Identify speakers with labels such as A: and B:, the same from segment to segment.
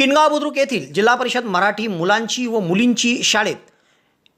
A: किनगाव बुद्रुक येथील जिल्हा परिषद मराठी मुलांची व मुलींची शाळेत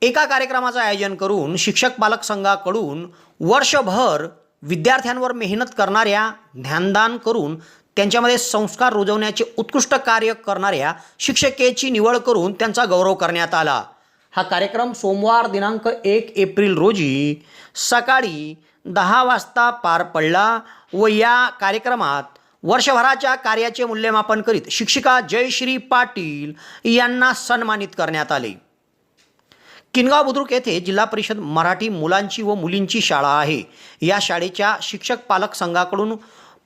A: एका कार्यक्रमाचं आयोजन करून शिक्षक पालक संघाकडून वर्षभर विद्यार्थ्यांवर मेहनत करणाऱ्या ध्यानदान करून त्यांच्यामध्ये संस्कार रुजवण्याचे उत्कृष्ट कार्य करणाऱ्या शिक्षकेची निवड करून त्यांचा गौरव करण्यात आला. हा कार्यक्रम सोमवार दिनांक एक एप्रिल रोजी सकाळी दहा वाजता पार पडला व या कार्यक्रमात वर्षभराच्या कार्याचे मूल्यमापन करीत शिक्षिका जयश्री पाटील यांना सन्मानित करण्यात आले. किनगाव बुद्रुक येथे जिल्हा परिषद मराठी मुलांची व मुलींची शाळा आहे. या शाळेच्या शिक्षक पालक संघाकडून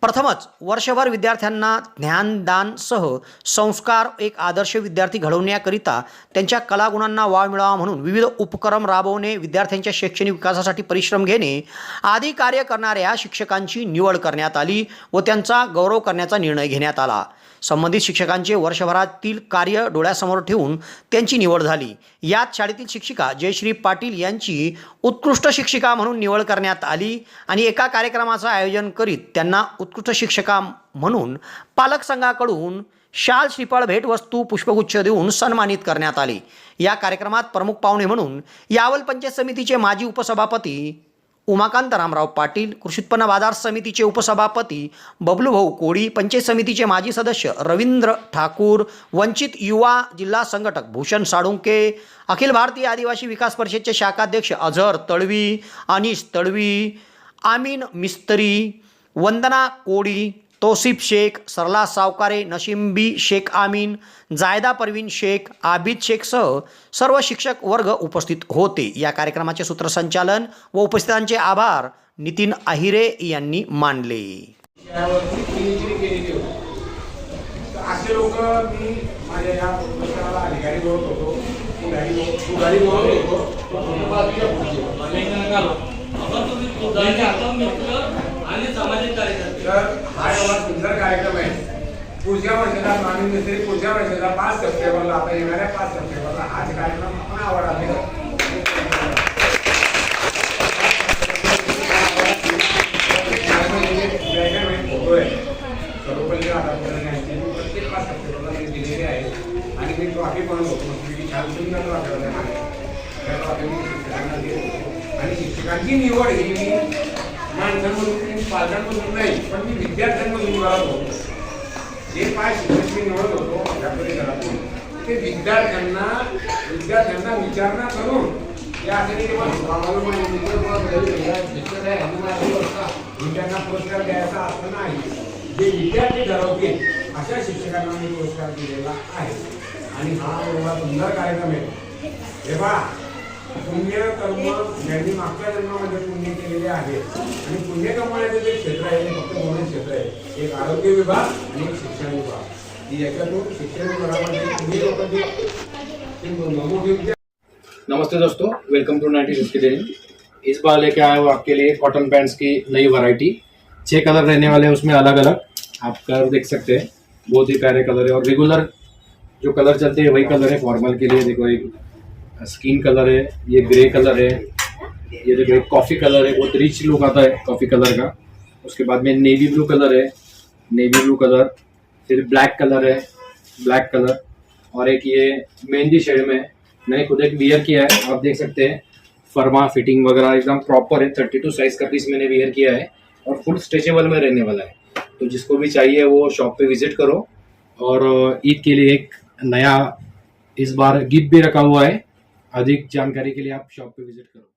A: प्रथमच वर्षभर विद्यार्थ्यांना ज्ञानदानसह संस्कार एक आदर्श विद्यार्थी घडवण्याकरिता त्यांच्या कलागुणांना वाव मिळावा म्हणून विविध उपक्रम राबवणे विद्यार्थ्यांच्या शैक्षणिक विकासासाठी परिश्रम घेणे आदी कार्य करणाऱ्या शिक्षकांची निवड करण्यात आली व त्यांचा गौरव करण्याचा निर्णय घेण्यात आला. संबंधित शिक्षकांचे वर्षभरातील कार्य डोळ्यासमोर ठेवून त्यांची निवड झाली. यात शाळेतील शिक्षिका जयश्री पाटील यांची उत्कृष्ट शिक्षिका म्हणून निवड करण्यात आली आणि एका कार्यक्रमाचं आयोजन करीत त्यांना उत्कृष्ट शिक्षिका म्हणून पालक संघाकडून शाल श्रीफळ भेटवस्तू पुष्पगुच्छ देऊन सन्मानित करण्यात आले. या कार्यक्रमात प्रमुख पाहुणे म्हणून यावल पंचायत समितीचे माजी उपसभापती उमाकांत रामराव पाटील कृषी उत्पन्न बाजार समितीचे उपसभापती बबलूभाऊ कोळी पंचायत समितीचे माजी सदस्य रवींद्र ठाकूर वंचित युवा जिल्हा संघटक भूषण साळुंके अखिल भारतीय आदिवासी विकास परिषदचे शाखाध्यक्ष अझर तळवी अनिश तळवी आमीन मिस्त्री वंदना कोळी तौसिफ शेख सरला सावकारे नशिम्बी शेख आमीन जायदा परवीन शेख आबिद शेखसह सर्व शिक्षक वर्ग उपस्थित होते. या कार्यक्रमाचे सूत्रसंचालन व उपस्थितांचे आभार नितीन आहिरे यांनी मानले.
B: असे लोक मी माझ्या या पुस्तकाला अधिकारी बोलत होतो. पुढारी बोल- पुढारी बोलत होतो.
C: आणि सामाजिक कार्यकर्ते
B: तर हा एवढा सुंदर कार्यक्रम आहे. पुढच्या वर्षाला मानून मिस्त्री पुढच्या वर्षाला पाच सप्टेंबरला आता येणाऱ्या पाच सप्टेंबरला हाच कार्यक्रम आपण आवडा फोटो आहे सर्वपल्ली राधाकृष्णन यांची मी प्रत्येक पाच सप्टेंबरला मी दिलेली आहे आणि मी ट्रॉफी पण होतो की छान सुंदर ट्रॉफी आहे आणि शिक्षकांची निवड ही मी माणसांमधून पालकांमधून नाही पण मी विद्यार्थ्यांमधून करत होतो. जे पाय शिक्षक मी निवडत होतो या परिसरातून ते विद्यार्थ्यांना विद्यार्थ्यांना विचारणा करून या असे त्यांना पुरस्कार द्यायचा असं नाही. जे विद्यार्थी ठरवतील अशा शिक्षकांना मी पुरस्कार दिलेला आहे. आणि हा एवढा सुंदर कार्यक्रम आहे. हे बा पुण्य कर्म ज्यांनी मागच्या जन्मामध्ये पुण्य जे क्षेत्र क्षेत्र एक आरोग्य विभाग एक शिक्षण विभाग. शिक्षण
D: नमस्ते दोस्तों welcome to ninety fifty daily इस बार लेके आया हूँ आपके लिए कॉटन पैंट्स की नई वैरायटी छह कलर रहने वाले हैं उसमें अलग अलग आप कलर देख सकते हैं। बहुत ही प्यारे कलर है और रेगुलर जो कलर चलते हैं, वही कलर है फॉर्मल के लिए। देखो, एक स्किन कलर है, ये ग्रे कलर है। ये देखो, एक कॉफ़ी कलर है, बहुत रिच लुक आता है कॉफ़ी कलर का। उसके बाद में नेवी ब्लू कलर है नेवी ब्लू कलर फिर ब्लैक कलर है ब्लैक कलर और एक ये मेहंदी शेड में, मैंने खुद एक वियर किया है, आप देख सकते हैं। फर्मा फिटिंग वगैरह एकदम प्रॉपर है थर्टी टू साइज़ का पीस मैंने वियर किया है और फुल स्ट्रेचेबल में रहने वाला है। तो जिसको भी चाहिए वो शॉप पे विज़िट करो। और ईद के लिए एक नया इस बार गिफ्ट भी रखा हुआ है। अधिक जानकारी के लिए आप शॉप पे विज़िट करो।